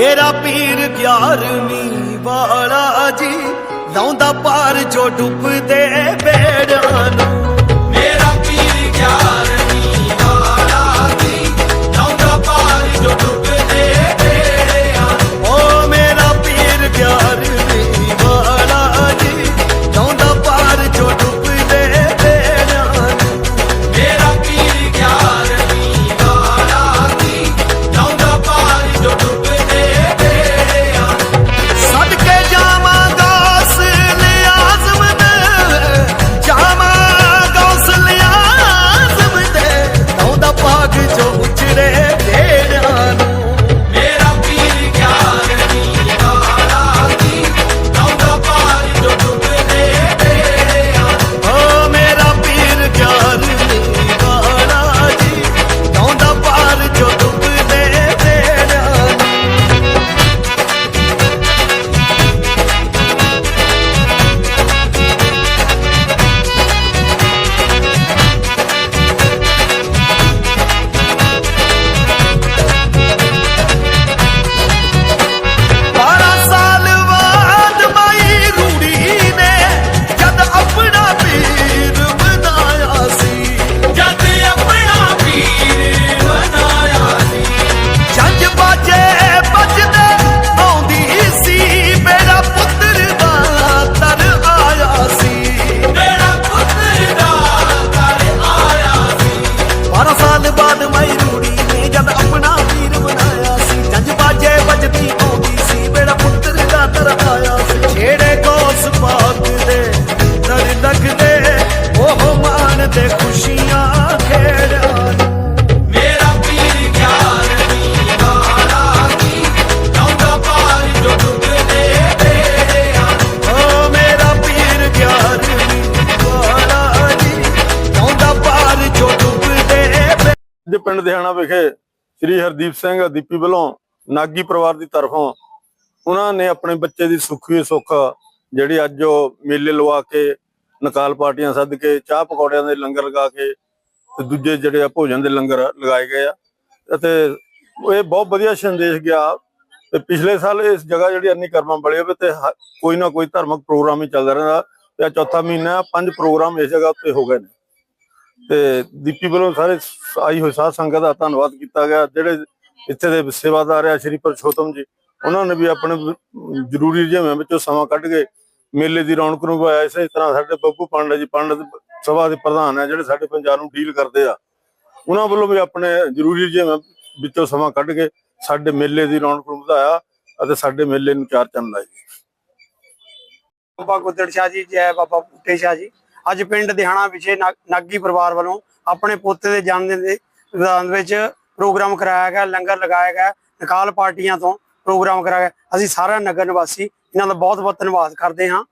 ਮੇਰਾ ਪੀਰ ਗਿਆਰਵੀਂ ਵਾਲਾ ਜੀ ਲਾਉਂਦਾ ਪਾਰ ਜੋ ਡੁੱਬਦੇ ਬੇੜਾਂ ਨੂੰ। ਪਿੰਡ ਦਿਹਾਣਾ ਵਿਖੇ ਸ੍ਰੀ ਹਰਦੀਪ ਸਿੰਘ ਦੀਪੀ ਵੱਲੋਂ ਨਾਗੀ ਪਰਿਵਾਰ ਦੀ ਤਰਫੋਂ ਉਹਨਾਂ ਨੇ ਆਪਣੇ ਬੱਚੇ ਦੀ ਸੁੱਖੀ ਸੁੱਖ ਜਿਹੜੀ ਅੱਜ ਉਹ ਮੇਲੇ ਲਵਾ ਕੇ, ਨਕਾਲ ਪਾਰਟੀਆਂ ਸੱਦ ਕੇ, ਚਾਹ ਪਕੌੜਿਆਂ ਦੇ ਲੰਗਰ ਲਗਾ ਕੇ ਤੇ ਦੂਜੇ ਜਿਹੜੇ ਆ ਭੋਜਨ ਦੇ ਲੰਗਰ ਲਗਾਏ ਗਏ ਆ। ਅਤੇ ਇਹ ਬਹੁਤ ਵਧੀਆ ਸੰਦੇਸ਼ ਗਿਆ ਤੇ ਪਿਛਲੇ ਸਾਲ ਇਸ ਜਗ੍ਹਾ ਜਿਹੜੀ ਅੰਨੀ ਕਰਮਾ ਬੜੇ ਹੋਵੇ ਤੇ ਕੋਈ ਨਾ ਕੋਈ ਧਾਰਮਿਕ ਪ੍ਰੋਗਰਾਮ ਹੀ ਚੱਲਦਾ ਰਹਿੰਦਾ ਤੇ ਚੌਥਾ ਮਹੀਨਾ, ਪੰਜ ਪ੍ਰੋਗਰਾਮ ਇਸ ਜਗ੍ਹਾ ਉੱਤੇ ਹੋ ਗਏ ਨੇ। ਤੇ ਦੀਪੀ ਵੱਲੋਂ ਸਾਰੇ ਆਈ ਹੋਈ ਸਾਧ ਸੰਗਤ ਦਾ ਧੰਨਵਾਦ ਕੀਤਾ ਗਿਆ। ਜਿਹੜੇ ਇੱਥੇ ਦੇ ਸੇਵਾਦਾਰ ਆ, ਸ਼੍ਰੀ ਪਰਸ਼ੋਤਮ ਜੀ, ਉਹਨਾਂ ਨੇ ਵੀ ਆਪਣੇ ਜ਼ਰੂਰੀ ਜਿਵੇਂ ਵਿੱਚੋਂ ਸਮਾਂ ਕੱਢ ਕੇ ਮੇਲੇ ਦੀ ਰੌਣਕ ਨੂੰ ਪਾਇਆ ਇਸੇ ਤਰ੍ਹਾਂ ਸਾਡੇ ਬੱਬੂ ਪਾਂਡਾ ਜੀ, ਪੰਡਤ ਸਭਾ ਦੇ ਪ੍ਰਧਾਨ ਆ, ਜਿਹੜੇ ਸਾਡੇ ਪੰਜਾਬ ਨੂੰ ਡੀਲ ਕਰਦੇ ਆ। ਉਹਨਾਂ ਵੱਲੋਂ ਵੀ ਆਪਣੇ ਜ਼ਰੂਰੀ ਜਿਵੇਂ ਵਿੱਚੋਂ ਸਮਾਂ ਕੱਢ ਕੇ ਸਾਡੇ ਮੇਲੇ ਦੀ ਰੌਣਕ ਨੂੰ ਵਧਾਇਆ ਅਤੇ ਸਾਡੇ ਮੇਲੇ ਨੂੰ ਚਾਰ ਚੰਨ ਲਾਇਆ ਬਾਬਾ ਗੁੱਦੜ ਸ਼ਾਹ ਜੀ, ਜੈ ਬਾਬਾ ਬੂਟੇ ਸ਼ਾਹ ਜੀ। ਅੱਜ ਪਿੰਡ ਦਿਹਾਣਾ ਵਿਖੇ ਨਾਗੀ ਪਰਿਵਾਰ ਵੱਲੋਂ ਆਪਣੇ ਪੋਤੇ ਦੇ ਜਨਮ ਦਿਨ ਦੇ ਵਿਧਾਨ ਵਿੱਚ ਪ੍ਰੋਗਰਾਮ ਕਰਾਇਆ ਗਿਆ, ਲੰਗਰ ਲਗਾਇਆ ਗਿਆ, ਨਿਕਾਲ ਪਾਰਟੀਆਂ ਤੋਂ ਪ੍ਰੋਗਰਾਮ ਕਰਾਇਆ ਗਿਆ। ਅਸੀਂ ਸਾਰਾ ਨਗਰ ਨਿਵਾਸੀ, ਇਹਨਾਂ ਦਾ ਬਹੁਤ ਬਹੁਤ ਧੰਨਵਾਦ ਕਰਦੇ ਹਾਂ।